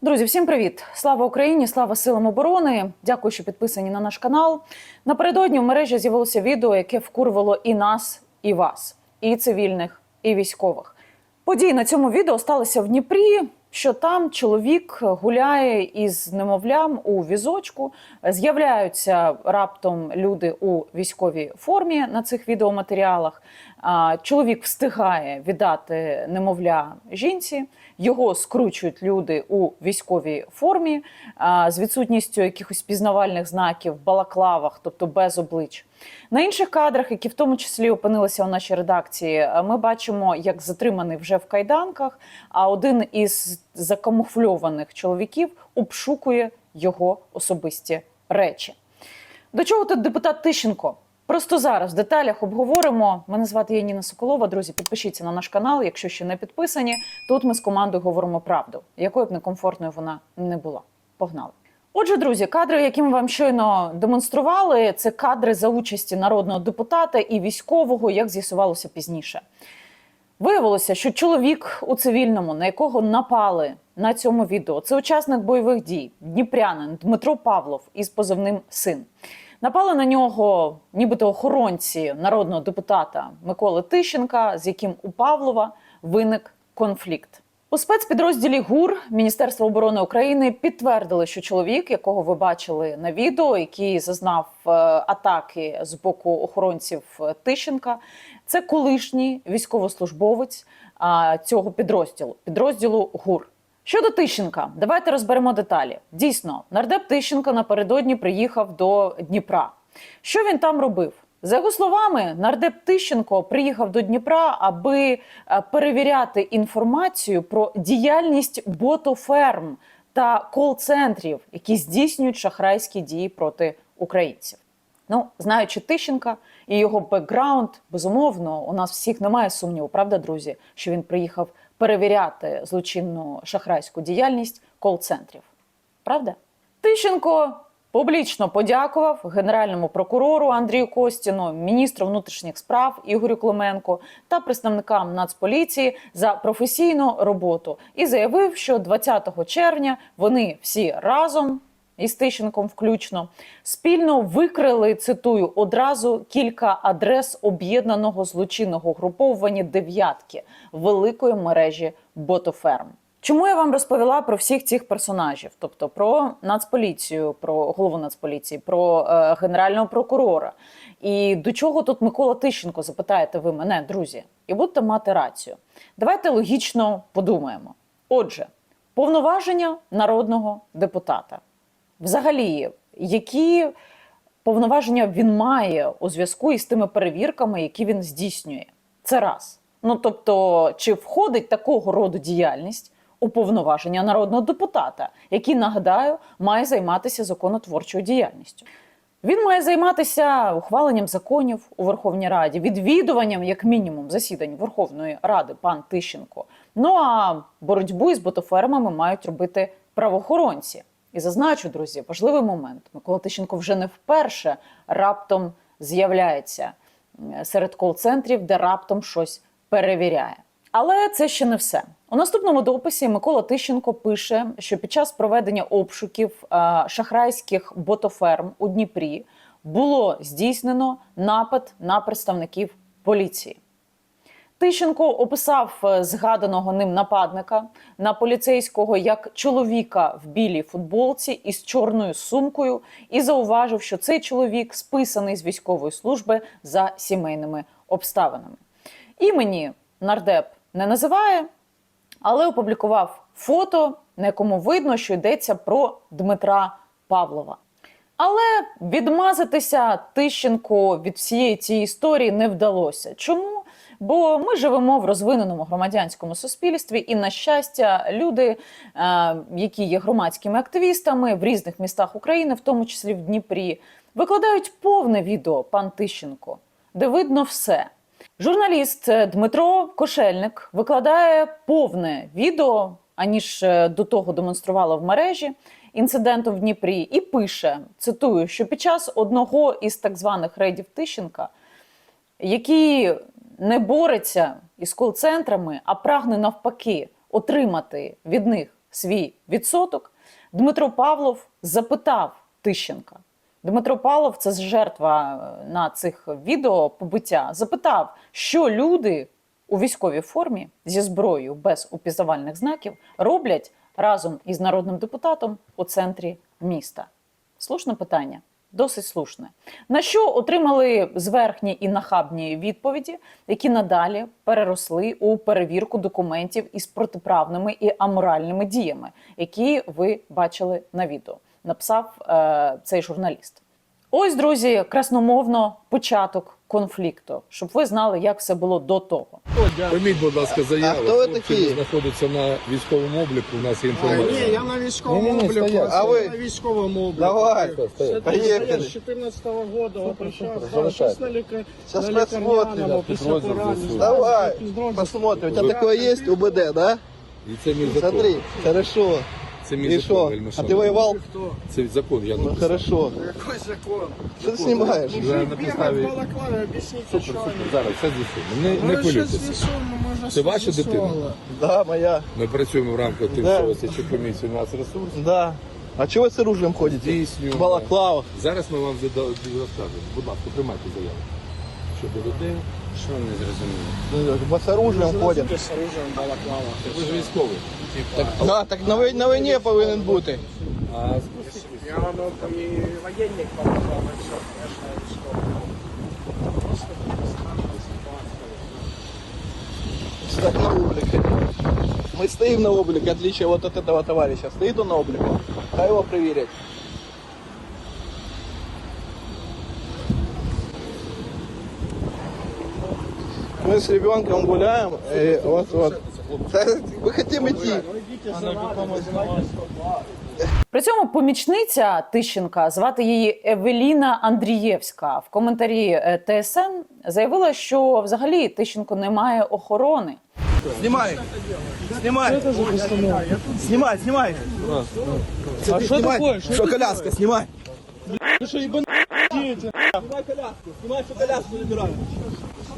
Друзі, всім привіт! Слава Україні! Слава силам оборони! Дякую, що підписані на наш канал. Напередодні в мережі з'явилося відео, яке вкурвало і нас, і вас, і цивільних, і військових. Події на цьому відео сталися в Дніпрі. Що там чоловік гуляє із немовлям у візочку. З'являються раптом люди у військовій формі на цих відеоматеріалах. Чоловік встигає віддати немовля жінці. Його скручують люди у військовій формі з відсутністю якихось пізнавальних знаків, балаклавах, тобто без облич. На інших кадрах, які в тому числі опинилися у нашій редакції, ми бачимо, як затриманий вже в кайданках. А один із закамуфльованих чоловіків обшукує його особисті речі. До чого тут депутат Тищенко? Просто зараз в деталях обговоримо. Мене звати Яніна Соколова. Друзі, підпишіться на наш канал, якщо ще не підписані. Тут ми з командою говоримо правду, якою б некомфортною вона не була. Погнали. Отже, друзі, кадри, які ми вам щойно демонстрували, це кадри за участі народного депутата і військового, як з'ясувалося пізніше. Виявилося, що чоловік у цивільному, на якого напали на цьому відео, це учасник бойових дій, дніпрянин Дмитро Павлов із позивним син. Напали на нього, нібито охоронці народного депутата Миколи Тищенка, з яким у Павлова виник конфлікт. У спецпідрозділі ГУР Міністерства оборони України підтвердили, що чоловік, якого ви бачили на відео, який зазнав е, атаки з боку охоронців е, Тищенка, це колишній військовослужбовець а, цього підрозділу, підрозділу ГУР. Щодо Тищенка, давайте розберемо деталі. Дійсно, нардеп Тищенко напередодні приїхав до Дніпра. Що він там робив? За його словами, нардеп Тищенко приїхав до Дніпра, аби е, перевіряти інформацію про діяльність ботоферм та кол-центрів, які здійснюють шахрайські дії проти українців. Ну, знаючи Тищенка і його бекграунд, безумовно, у нас всіх немає сумніву, правда, друзі, що він приїхав перевіряти злочинну шахрайську діяльність кол-центрів. Правда? Тищенко публічно подякував генеральному прокурору Андрію Костіну, міністру внутрішніх справ Ігорю Клименко та представникам Нацполіції за професійну роботу і заявив, що 20 червня вони всі разом. Із Тищенком включно спільно викрили цитую одразу кілька адрес об'єднаного злочинного груповування дев'ятки великої мережі ботоферм. Чому я вам розповіла про всіх цих персонажів? Тобто про нацполіцію, про голову нацполіції, про е, генерального прокурора. І до чого тут Микола Тищенко? Запитаєте ви мене, друзі, і будете мати рацію. Давайте логічно подумаємо. Отже, повноваження народного депутата. Взагалі, які повноваження він має у зв'язку із тими перевірками, які він здійснює? Це раз. Ну тобто, чи входить такого роду діяльність у повноваження народного депутата, який, нагадаю, має займатися законотворчою діяльністю? Він має займатися ухваленням законів у Верховній Раді, відвідуванням, як мінімум, засідань Верховної Ради, пан Тищенко. Ну а боротьбу із ботофермами мають робити правоохоронці. І зазначу, друзі, важливий момент. Микола Тищенко вже не вперше раптом з'являється серед кол-центрів, де раптом щось перевіряє. Але це ще не все. У наступному дописі Микола Тищенко пише, що під час проведення обшуків шахрайських ботоферм у Дніпрі було здійснено напад на представників поліції. Тищенко описав е, згаданого ним нападника на поліцейського як чоловіка в білій футболці із чорною сумкою, і зауважив, що цей чоловік списаний з військової служби за сімейними обставинами. Імені нардеп не називає, але опублікував фото, на якому видно, що йдеться про Дмитра Павлова. Але відмазатися Тищенко від всієї цієї історії не вдалося. Чому? Бо ми живемо в розвиненому громадянському суспільстві, і на щастя, люди, е, які є громадськими активістами в різних містах України, в тому числі в Дніпрі, викладають повне відео пан Тищенко, де видно все. Журналіст Дмитро Кошельник викладає повне відео, аніж е, до того демонструвала в мережі інциденту в Дніпрі, і пише: цитую, що під час одного із так званих рейдів Тищенка, який не бореться із кол-центрами, а прагне навпаки отримати від них свій відсоток, Дмитро Павлов запитав Тищенка. Дмитро Павлов, це жертва е, на цих відео побиття, запитав, що люди у військовій формі зі зброєю без упізнавальних знаків роблять разом із народним депутатом у центрі міста. Слушне питання, досить слушне. На що отримали зверхні і нахабні відповіді, які надалі переросли у перевірку документів із протиправними і аморальними діями, які ви бачили на відео. Написав е, цей журналіст. Ось, друзі, красномовно початок конфлікту, щоб ви знали, як все було до того. Прийміть, будь ласка, заяву. А хто ви Хлопці такі? знаходяться на військовому обліку, у нас є А, інформація. ні, Я на військовому Ні-ні-ні, обліку. стоять. А ви? на військовому обліку. Давай, Стоять. поехали. Я з 14 года сейчас, залишайте. сейчас на, ліка... Сейчас на посмотрим, підрозділ поранення. Давай, посмотрим. У тебя такое есть УБД, да? І це мій закон. Смотри, хорошо. Це мій И закон, что? вельми А шановний. ты воевал? Хто? Це закон, я Ну написав. хорошо. Який закон? Что ты снимаешь? Я Мужик на бігає підставі... в балаклаві, об'ясніть, Супер, що супер, він. зараз все з'ясуємо. Не, Ну, не ви щось хвилюйтеся. з'ясуємо, може, Це ваша щось дитина? з'ясували. Да, моя. Ми працюємо в рамках Да. тимчасової слідчої комісії у нас ресурс. Да. А чего вы с оружием ходите? Здійснюємо. В балаклавах. Зараз ми вам зада- розкажемо. Будь ласка, приймайте заяву. Щодо людей. Що не зрозуміло? Мы с оружием ходим. З оружием в балаклавах. Ви ж військовий. Так, Да, так на, вой- на войне повинен бути. а Я воно там і воєнник балаклава, і все, конечно, військовий. Просто странна ситуація. Так на облике. Мы стоим на облике, в отличие вот от этого товарища. Стоит он на облике. Дай его проверить. Мы с ребенком гуляем, и вот вот. Мы хотим идти. Йдіть за нами, визивайте 102. При цьому помічниця Тищенка, звати її Евеліна Андрієвська, в коментарі е, ТСН заявила, що взагалі Тищенко не має охорони. Снимай. Снимай. Снимай, снимай. А что такое? Что коляска, снимай. Ви що, єбан... Снимай коляску, снимай, что коляску забираю.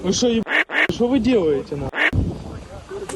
Ви що, єбан... Що вы делаете, на?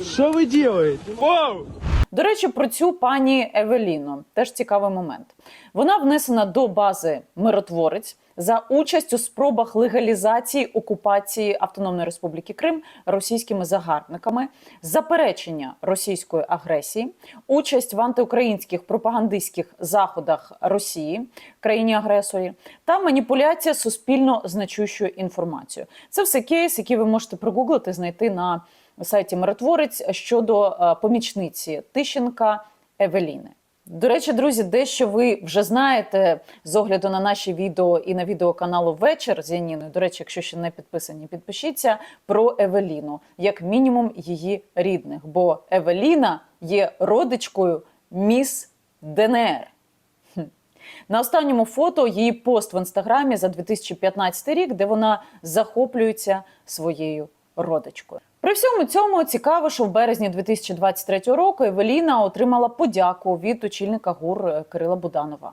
Что вы делаете? Вау! До речі, про цю пані Евеліну теж цікавий момент. Вона внесена до бази миротворець за участь у спробах легалізації окупації Автономної Республіки Крим російськими загарбниками, заперечення російської агресії, участь в антиукраїнських пропагандистських заходах Росії, країні агресорі, та маніпуляція суспільно значущою інформацією. Це все кейс, який ви можете прогуглити, знайти на сайті Миротворець щодо е, помічниці Тищенка Евеліни. До речі, друзі, дещо ви вже знаєте з огляду на наші відео і на відео каналу Вечір з Яніною. До речі, якщо ще не підписані, підпишіться про Евеліну, як мінімум її рідних. Бо Евеліна є родичкою міс ДНР. На останньому фото її пост в інстаграмі за 2015 рік, де вона захоплюється своєю родичкою. При всьому цьому цікаво, що в березні 2023 року Евеліна отримала подяку від очільника ГУР е, Кирила Буданова.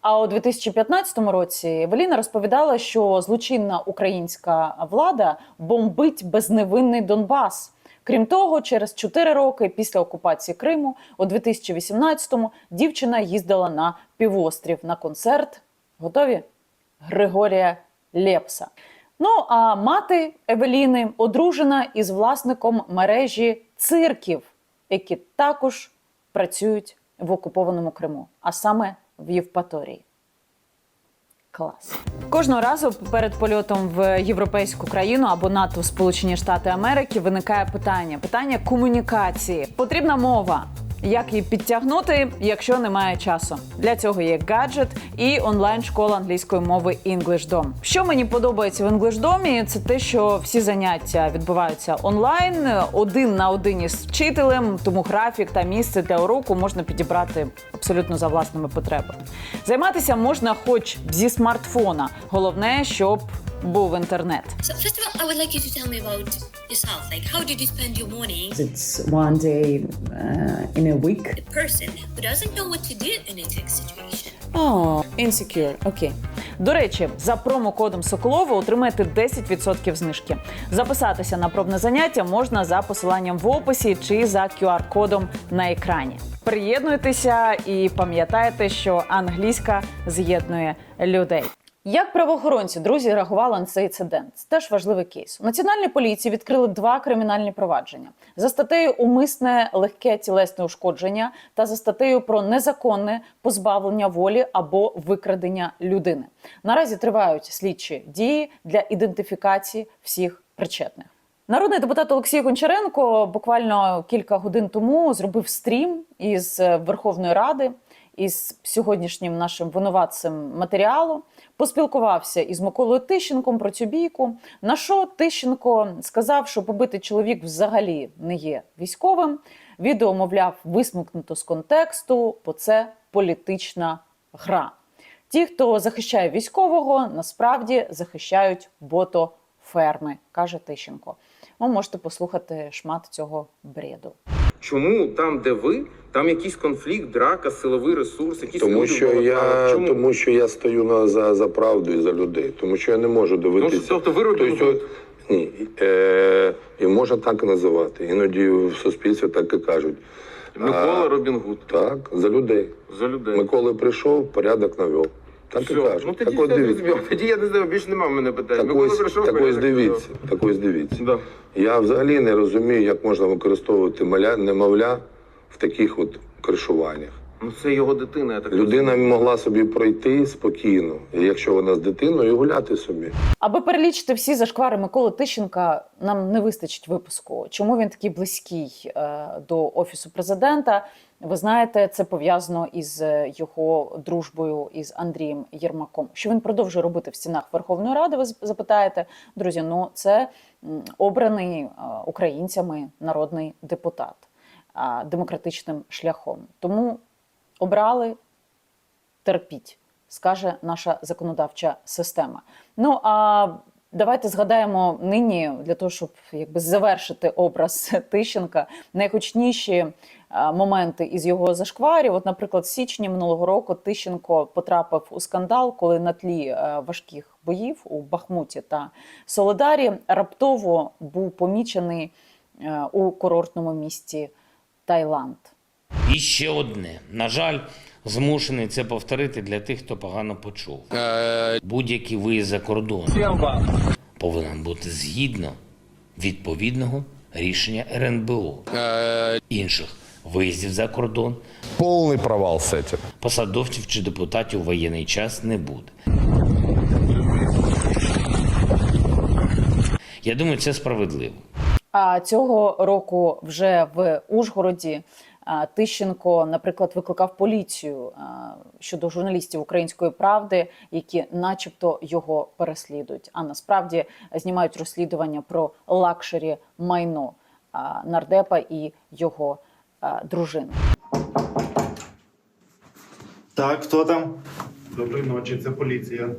А у 2015 році Евеліна розповідала, що злочинна українська влада бомбить безневинний Донбас. Крім того, через 4 роки після окупації Криму, у 2018-му, дівчина їздила на півострів на концерт. Готові? Григорія Лепса. Ну а мати Евеліни одружена із власником мережі цирків, які також працюють в окупованому Криму, а саме в Євпаторії. Клас. Кожного разу перед польотом в європейську країну або НАТО в Сполучені Штати Америки виникає питання: питання комунікації. Потрібна мова. Як її підтягнути, якщо немає часу? Для цього є гаджет і онлайн-школа англійської мови EnglishDom. Що мені подобається в EnglishDom, це те, що всі заняття відбуваються онлайн, один на один із вчителем, тому графік та місце для уроку можна підібрати абсолютно за власними потребами. Займатися можна хоч зі смартфона. Головне, щоб був інтернет. So first of all, I would like you to tell me about yourself. Like, how did you spend your mornings? It's one day uh, in a week. A person who doesn't know what to do in a text situation. О, insecure, окей. До речі, за промокодом Соколова отримаєте 10% знижки. Записатися на пробне заняття можна за посиланням в описі чи за QR-кодом на екрані. Приєднуйтеся і пам'ятайте, що англійська з'єднує людей. Як правоохоронці друзі реагували на цей інцидент? Це теж важливий кейс. У національній поліції відкрили два кримінальні провадження за статтею умисне легке тілесне ушкодження та за статтею про незаконне позбавлення волі або викрадення людини. Наразі тривають слідчі дії для ідентифікації всіх причетних. Народний депутат Олексій Гончаренко буквально кілька годин тому зробив стрім із Верховної Ради із сьогоднішнім нашим винуватцем матеріалу. Поспілкувався із Миколою Тищенком про цю бійку. На що Тищенко сказав, що побитий чоловік взагалі не є військовим. Відео, мовляв, висмикнуто з контексту, бо це політична гра. Ті, хто захищає військового, насправді захищають ботоферми, каже Тищенко. Ви можете послухати шмат цього бреду. Чому там, де ви, там якийсь конфлікт, драка, силовий ресурс, якісь Тому люди що я Чому? тому, що я стою на за, за правду і за людей, тому що я не можу Тому що, тобто ви Тобто, ні, е, і можна так і називати. Іноді в суспільстві так і кажуть. Микола А, Робін Гуд. Так, за людей. За людей. Микола прийшов, порядок навів. Так і Все. кажуть. Ну тоді так все дивіться. Тоді я не знаю, більше немає в мене питань. Так Микола ось, прийшов, так ось дивіться. Так ось дивіться. Да. Я взагалі не розумію, як можна використовувати маля, немовля в таких от кришуваннях. Ну це його дитина, я так Людина могла собі пройти спокійно, якщо вона з дитиною, гуляти собі. Аби перелічити всі зашквари Миколи Тищенка, нам не вистачить випуску. Чому він такий близький е, до офісу президента? Ви знаєте, це пов'язано із е, його дружбою із Андрієм Єрмаком. Що він продовжує робити в стінах Верховної Ради? Ви запитаєте, друзі? Ну це обраний е, українцями народний депутат демократичним шляхом. Тому обрали терпіть, скаже наша законодавча система. Ну а давайте згадаємо нині для того, щоб якби завершити образ Тищенка, найгучніші моменти із його зашкварів. От, наприклад, в січні минулого року Тищенко потрапив у скандал, коли на тлі е, важких боїв у Бахмуті та Солидарі раптово був помічений е, у курортному місті Таїланд. І ще одне. На жаль, змушений це повторити для тих, хто погано почув. Будь-який виїзд за кордон повинен бути згідно відповідного рішення РНБО. Інших виїздів за кордон Полный провал с этим. посадовців чи депутатів у воєнний час не буде. Я думаю, це справедливо. А цього року вже в Ужгороді Тищенко, наприклад, викликав поліцію щодо журналістів української правди, які, начебто, його переслідують. А насправді знімають розслідування про лакшері майно нардепа і його дружини. Так, хто там? Доброї ночі, це поліція.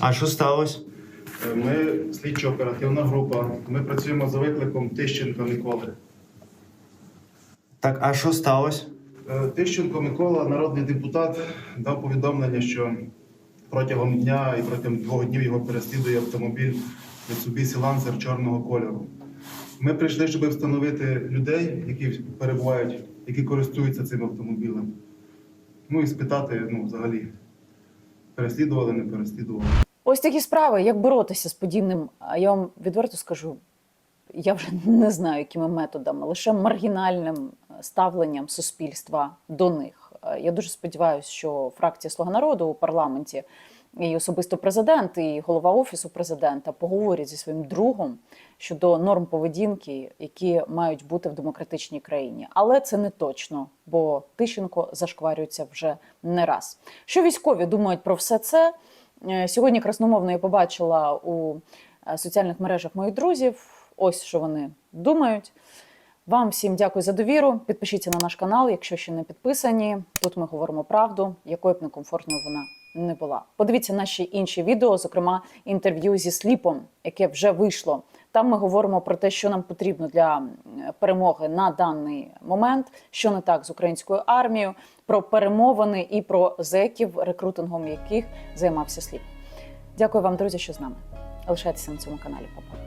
А що сталося? Е, Ми слідчо-оперативна група. Ми працюємо за викликом Тищенка Миколи. Так, а що сталося? Е, Тищенко Микола, народний депутат, дав повідомлення, що протягом дня і протягом двох днів його переслідує автомобіль Mitsubishi Lancer чорного кольору. Ми прийшли, щоб встановити людей, які перебувають, які користуються цим автомобілем. Ну і спитати, ну, взагалі, переслідували, не переслідували. Ось такі справи, як боротися з подібним. А Я вам відверто скажу, я вже не знаю, якими методами, лише маргінальним ставленням суспільства до них. Е, Я дуже сподіваюся, що фракція Слуга народу у парламенті і особисто президент, і голова офісу президента поговорять зі своїм другом щодо норм поведінки, які мають бути в демократичній країні. Але це не точно, бо Тищенко зашкварюється вже не раз. Що військові думають про все це? Е, Сьогодні красномовно я побачила у е, соціальних мережах моїх друзів. Ось що вони думають. Вам всім дякую за довіру. Підпишіться на наш канал, якщо ще не підписані. Тут ми говоримо правду, якою б некомфортною вона не була. Подивіться наші інші відео, зокрема інтерв'ю зі сліпом, яке вже вийшло. Там ми говоримо про те, що нам потрібно для перемоги на даний момент, що не так з українською армією, про перемовини і про зеків, рекрутингом яких займався сліп. Дякую вам, друзі, що з нами. Лишайтеся на цьому каналі. Па-па.